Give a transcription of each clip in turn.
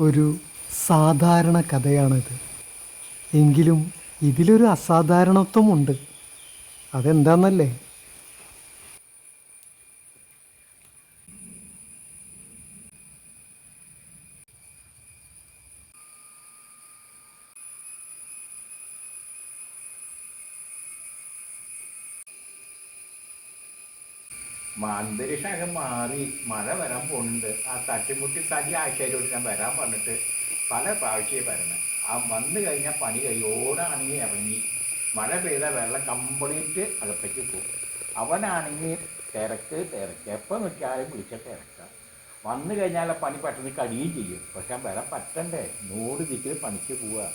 ഒരു സാധാരണ കഥയാണിത്. എങ്കിലും ഇതിലൊരു അസാധാരണത്വമുണ്ട്. അതെന്താന്നല്ലേ? അന്തരീക്ഷമൊക്കെ മാറി മഴ വരാൻ പോകുന്നുണ്ട്. ആ തട്ടിമുട്ടി സതി ആഴ്ചയിലോട്ട് ഞാൻ വരാൻ പറഞ്ഞിട്ട് പല പ്രാവശ്യം വരണം. ആ വന്നു കഴിഞ്ഞാൽ പണി കഴിയും ഓടാണെങ്കിൽ ഇറങ്ങി മഴ പെയ്ത വെള്ളം കംപ്ലീറ്റ് അകത്തേക്ക് പോകും. അവനാണെങ്കിൽ തിരക്ക് തിരക്ക്. എപ്പോൾ നോക്കിയാലും വിളിച്ച തിരക്കാം. വന്നു കഴിഞ്ഞാൽ പണി പെട്ടെന്ന് കടിയും ചെയ്യും. പക്ഷെ വരാൻ പറ്റണ്ടേ? നൂറ് ദിക്കിൽ പണിക്ക് പോവുക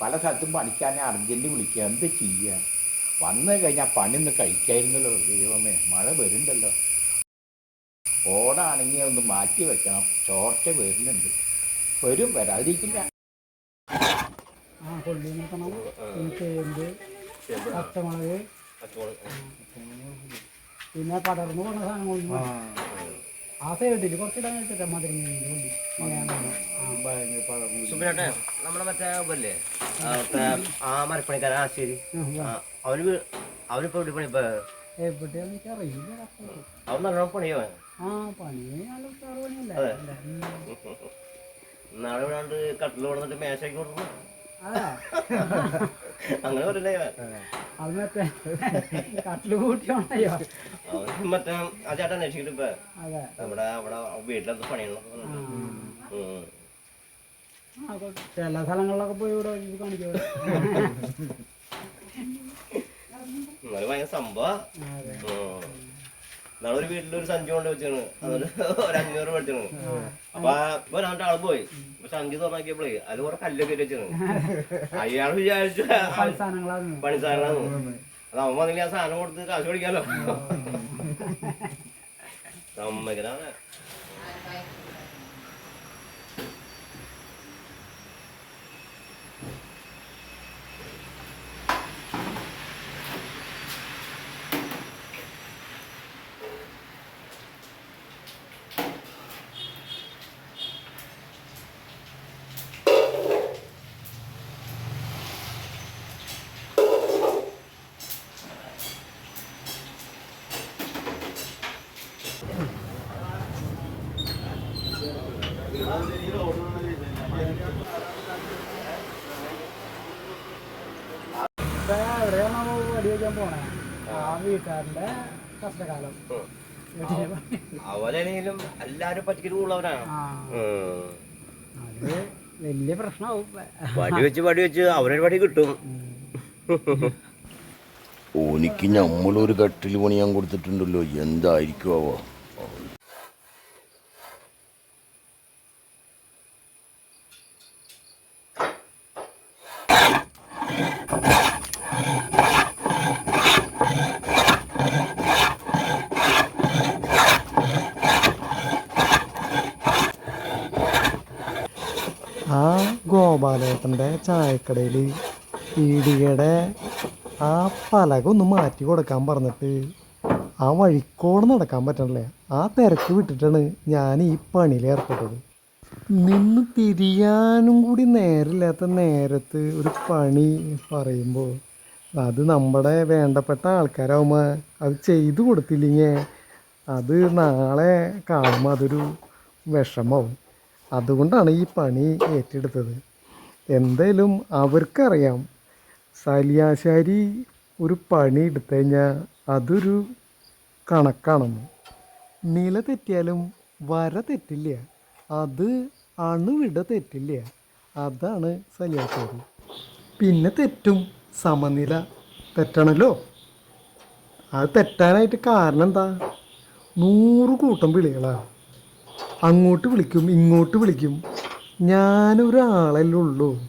പല സ്ഥലത്തും പണിക്കാൻ അർജന്റ് വിളിക്കുക. എന്ത് ചെയ്യുക വന്നു കഴിഞ്ഞാൽ പണി ഒന്ന് കഴിക്കായിരുന്നല്ലോ ദൈവമേ. മഴ വരുന്നുണ്ടല്ലോ. ഓടാണെങ്കിൽ ഒന്ന് മാറ്റി വെക്കണം. ചോർച്ച വരുന്നുണ്ട്. വരും വരാതിരിക്കില്ല. ആ കൊള്ളി നോക്കണം. പിന്നെ ചേമ്പ് പച്ചമുളക്. പിന്നെ പടർന്നു പോകുന്ന സാധനങ്ങളൊന്നും ആ സൈഡിൽ കുറച്ചിടാൻ വെച്ചിട്ട് മധുരം കൊള്ളി. സുബിനട്ടെ നമ്മുടെ മറ്റേ ആ മരപ്പണിക്കാരൻ ആ, അവന് വീ- അവനിപ്പോ എവിടെ പണി? ഇപ്പൊ എവിടെയാന്ന് എനിക്ക് അവൻ നല്ല പണിയോ ആ പണി നല്ല ഉഷാറ് പണിയല്ലേ നാളെ വിടാണ്ട് കട്ടിൽ കൊടുത്തിട്ട് മേശയ്ക്ക് കൊടുക്കും അങ്ങനെ പറയണ്ടേ അത്. മറ്റേ കട്ടിൽ കൂട്ടിയോണ്ടയോ അവൻ മറ്റേ ആ ചേട്ടൻ അന്വേഷിക്കട്ടെ ഇപ്പൊ. നമ്മുടെ അവിടെ വീട്ടിലെന്ത് കൊ- ചില സ്ഥലങ്ങളിലൊക്കെ പോയി ഇവിടെ കാണിക്കും എന്നാലും ഭയങ്കര സംഭവം. അതെ. നാളെ ഒരു വീട്ടിൽ ഒരു സഞ്ചി കൊണ്ട് വെച്ചാണ്. അതൊരു ഒരു അഞ്ഞൂറ് മേടിച്ചാണ് അപ്പൊ ഇപ്പൊ രണ്ടാൾ പോയി. പക്ഷെ സഞ്ചി തുറന്നാക്കിയപ്പോഴേ അതിൽ കുറെ കല്ലൊക്കെ വെച്ചാണ്. അയാൾ വിചാരിച്ചു പണിസാധനങ്ങളാണ് അത് അവൻ വന്നില്ല ആ സാധനം കൊടുത്ത് കാശ് പിടിക്കാലോ. സമ്മതിക്കണ ഇപ്പൊ എവിടെയാണോ വടി പോണേ ആ. വീട്ടുകാരന്റെ കഷ്ടകാലം. അവരാണെങ്കിലും എല്ലാരും പറ്റിക്കുള്ളവരാണ് അത് വലിയ പ്രശ്നമാവും. വടി വെച്ച് വടി വെച്ച് വടി കിട്ടും. ഓനിക്ക് നമ്മളൊരു കട്ടിൽ പണിയാൻ കൊടുത്തിട്ടുണ്ടല്ലോ. എന്തായിരിക്കും ആ ഗോപാലേട്ടന്റെ ചായക്കടയിൽ പീടികയുടെ ആ പലക ഒന്ന് മാറ്റി കൊടുക്കാൻ പറഞ്ഞിട്ട് ആ വഴിക്കോട് നടക്കാൻ പറ്റണില്ലേ? ആ തിരക്ക് വിട്ടിട്ടാണ് ഞാൻ ഈ പണിയിൽ ഏർപ്പെട്ടത്. നിന്ന് തിരിയാനും കൂടി നേരില്ലാത്ത നേരത്ത് ഒരു പണി പറയുമ്പോൾ അത് നമ്മുടെ വേണ്ടപ്പെട്ട ആൾക്കാരാവുമ്പോൾ അത് ചെയ്തു കൊടുത്തില്ലെങ്കിൽ അത് നാളെ കാണുമ്പോൾ അതൊരു വിഷമാവും. അതുകൊണ്ടാണ് ഈ പണി ഏറ്റെടുത്തത്. എന്തായാലും അവർക്കറിയാം. സലിയാശാരി ഒരു പണി എടുത്തു കഴിഞ്ഞാൽ അതൊരു കണക്കാണെന്ന്. നില തെറ്റിയാലും വര തെറ്റില്ല. അത് അണുവിട തെറ്റില്ല. അതാണ് സലിയാശാരി. പിന്നെ തെറ്റും സമനില തെറ്റണല്ലോ. അത് തെറ്റാനായിട്ട് കാരണം എന്താ? നൂറ് കൂട്ടം വിളികളാണ്. അങ്ങോട്ട് വിളിക്കും ഇങ്ങോട്ട് വിളിക്കും. ഞാനൊരാളല്ലേ ഉള്ളൂ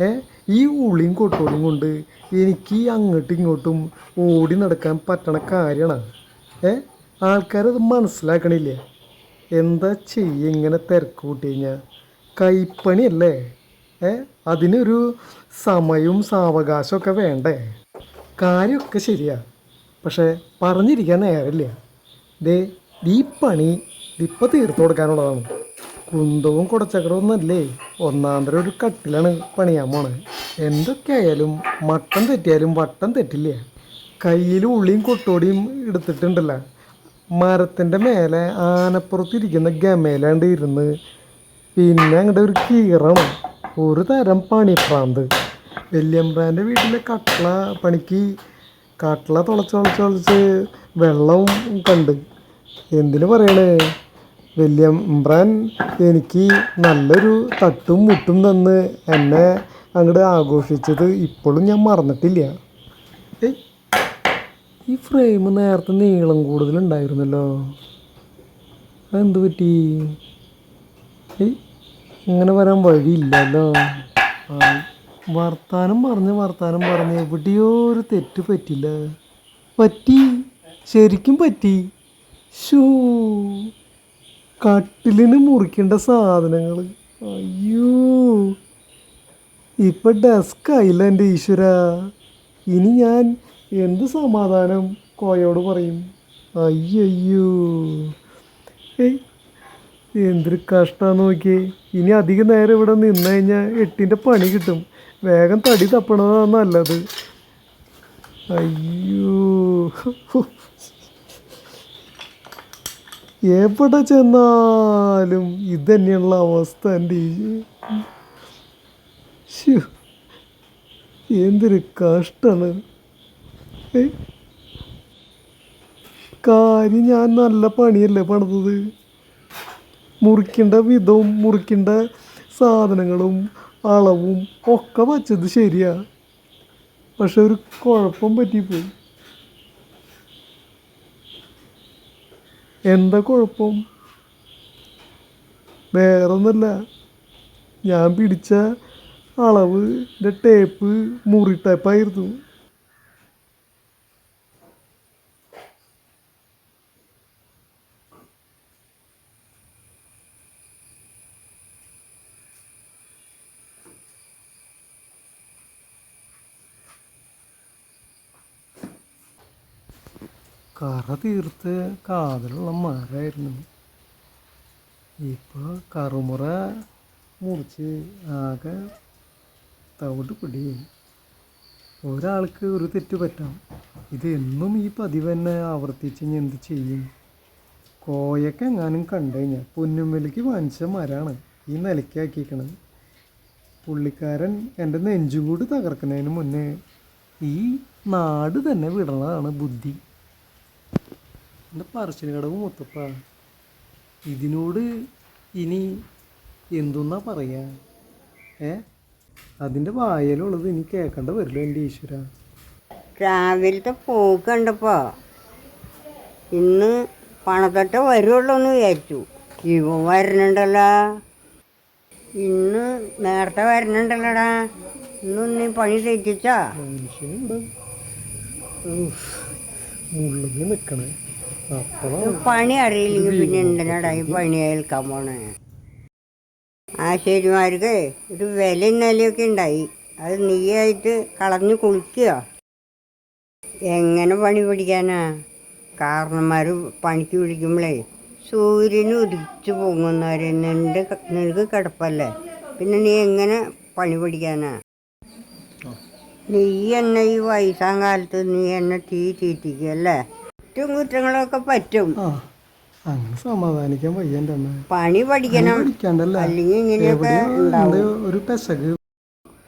ഏ? ഈ ഉളിയും കൊട്ടോളിയും കൊണ്ട് എനിക്ക് അങ്ങോട്ടും ഇങ്ങോട്ടും ഓടി നടക്കാൻ പറ്റണ കാര്യമാണ്. ഏ? ആൾക്കാരത് മനസ്സിലാക്കണില്ല? എന്താ ചെയ്യുക ഇങ്ങനെ തിരക്ക് കൂട്ടി കഴിഞ്ഞാൽ കൈപ്പണിയല്ലേ? ഏ? അതിനൊരു സമയവും സാവകാശമൊക്കെ വേണ്ടേ? കാര്യമൊക്കെ ശരിയാ. പക്ഷെ പറഞ്ഞിരിക്കാൻ നേരമില്ല. ദേ ഈ പണി ഇപ്പം തീർത്തു കൊടുക്കാനുള്ളതാണ്. കുന്തവും കുടച്ചക്രവും അല്ലേ ഒന്നാന്തര ഒരു കട്ടിലാണ് പണിയാൻ പോണത് എന്തൊക്കെയായാലും മട്ടം തെറ്റിയാലും വട്ടം തെറ്റില്ല? കയ്യിൽ ഉള്ളിയും കൊട്ടോടിയും എടുത്തിട്ടുണ്ടല്ല. മരത്തിന്റെ മേലെ ആനപ്പുറത്തിരിക്കുന്ന ഗമയിലാണ്ട് ഇരുന്ന് പിന്നെ അങ്ങോട്ട് ഒരു കീറാണ്. ഒരു തരം പണിപ്രാന്ത് വല്യമ്പ്രാന്റെ വീട്ടിലെ കട്ടള പണിക്ക് കട്ട്ള തുളച്ച് തുളച്ച് തുളച്ച് വെള്ളവും കണ്ട്. എന്തിനു പറയണേ? വല്യമ്പ്രാൻ എനിക്ക് നല്ലൊരു തട്ടും മുട്ടും തന്ന് എന്നെ അങ്ങോട്ട് ആഘോഷിച്ചത് ഇപ്പോഴും ഞാൻ മറന്നിട്ടില്ല. ഈ ഫ്രെയിം നേരത്തെ നീളം കൂടുതലുണ്ടായിരുന്നല്ലോ. അതെന്ത് പറ്റി? ഇങ്ങനെ വരാൻ വഴിയില്ലല്ലോ. വർത്താനം പറഞ്ഞ് വർത്താനം പറഞ്ഞ് എവിടെയോ ഒരു തെറ്റ് പറ്റില്ല. പറ്റി ശരിക്കും പറ്റി. ഷൂ കട്ടിലിന് മുറിക്കേണ്ട സാധനങ്ങൾ അയ്യോ. ഇപ്പം ഡെസ്ക് ആയില്ല എന്റെ ഈശ്വര. ഇനി ഞാൻ എന്ത് സമാധാനം കോയോട് പറയും? അയ്യോ ഏയ് എന്തൊരു കഷ്ടമാണെന്ന് നോക്കിയേ. ഇനി അധികം നേരം ഇവിടെ നിന്ന് കഴിഞ്ഞാൽ എട്ടിന്റെ പണി കിട്ടും. വേഗം തടി തപ്പണതാണ് നല്ലത്. അയ്യോ. എവിടെ ചെന്നാലും ഇതന്നെയുള്ള അവസ്ഥ എന്റെ എന്തൊരു കഷ്ടമാണ് കാര്യം ഞാൻ നല്ല പണിയല്ലേ പണിതത്? മുറിക്കേണ്ട വിധവും മുറിക്കേണ്ട സാധനങ്ങളും അളവും ഒക്കെ വച്ചത് ശരിയാ. പക്ഷെ ഒരു കുഴപ്പം പറ്റിപ്പോയി. എന്താ കുഴപ്പം? വേറെ ഒന്നല്ല ഞാൻ പിടിച്ച അളവ് ടേപ്പ് മുറി ടേപ്പായിരുന്നു കറ തീർത്ത് കാതിലുള്ള മരമായിരുന്നു. ഇപ്പോൾ കറുമുറ മുറിച്ച് ആകെ തവിട് പിടി ഒരാൾക്ക് ഒരു തെറ്റ് പറ്റാം. ഇത് എന്നും ഈ പതിവ് തന്നെ ആവർത്തിച്ച് ഞാൻ എന്ത് ചെയ്യും? കോയൊക്കെ എങ്ങാനും കണ്ടു കഴിഞ്ഞാൽ പൊന്നുമ്മലിക്ക് വാങ്ങിച്ച മരമാണ് ഈ നിലയ്ക്കാക്കിയിരിക്കണത് പുള്ളിക്കാരൻ എന്റെ നെഞ്ചും കൂടി തകർക്കുന്നതിന് മുന്നേ ഈ നാട് തന്നെ വിടണതാണ് ബുദ്ധി. എന്റെ പറശ്ശിനിക്കടവ് മുത്തപ്പ. ഇതിനോട് ഇനി എന്തെന്നാ പറയാ? ഏ? അതിന്റെ വായലുള്ളത് ഇനി കേൾക്കേണ്ട വരില്ല എന്റെ ഈശ്വര? രാവിലത്തെ പോക്ക് കണ്ടപ്പോ ഇന്ന് പണത്തട്ട വരുള്ളൂ എന്ന് വിചാരിച്ചു. ഇവ വരണുണ്ടല്ലോ ഇന്ന് നേരത്തെ വരണുണ്ടല്ലോടാ ഇന്ന് നീ പണി തെറ്റിച്ചാ. മുള്ളുങ്ങി നിൽക്കണേ പണി അറിയില്ലെങ്കിൽ പിന്നെ എന്തിനാടാ ഈ പണി ഏൽക്കാൻ പോണേ? ആശാരിമാർക്ക് ഒരു വില നിലയൊക്കെ ഉണ്ടായി. അത് നീയായിട്ട് കളഞ്ഞു കുളിക്കുക. എങ്ങനെ പണി പിടിക്കാനാ? കാരണന്മാർ പണിക്ക് വിളിക്കുമ്പോഴേ സൂര്യന് ഉദിച്ചു പൊങ്ങുന്നവരെ നിന്റെ നിനക്ക് കിടപ്പല്ലേ? പിന്നെ നീ എങ്ങനെ പണി പിടിക്കാനാ? നീ എന്നെ ഈ വയസ്സാം കാലത്ത് നീ എന്നെ തീ തീറ്റിക്കല്ലേ കുറ്റങ്ങളൊക്കെ പറ്റും. ആ അങ്ങനെ സമാധാനിക്കാൻ അമ്മ പണി പഠിക്കണം. പഠിക്കാണ്ടല്ല അല്ലെങ്കിൽ ഇങ്ങനെയൊക്കെ ഉണ്ടാവും. ഉണ്ട് ഒരു പെസക്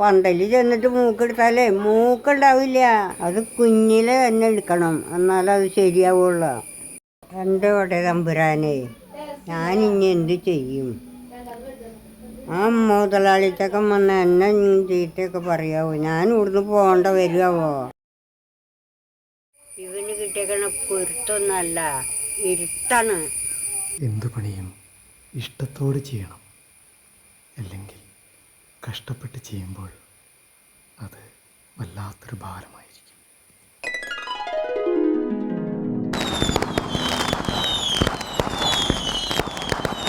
പന്തലിൽ ചെന്നിട്ട് മൂക്കെടുത്താലേ മൂക്കുണ്ടാവില്ല. അത് കുഞ്ഞിലെ തന്നെ എടുക്കണം. എന്നാലേ അത് ശരിയാവുള്ളൂ. എന്റെ കൂടെ തമ്പുരാനെ ഞാൻ ഇനി എന്ത് ചെയ്യും? ആ മുതലാളിത്തൊക്കെ വന്ന് എന്നെ ചീത്തയൊക്കെ പറയാവോ? ഞാൻ ഇവിടുന്ന് പോകണ്ട വരുവോ ഇവന് കിട്ടിയേക്കണ പൊരുത്തൊന്നല്ല ഇരുട്ടാണ്. എന്ത് പണിയും ഇഷ്ടത്തോടെ ചെയ്യണം. അല്ലെങ്കിൽ കഷ്ടപ്പെട്ട് ചെയ്യുമ്പോൾ അത് വല്ലാത്തൊരു ഭാരമായി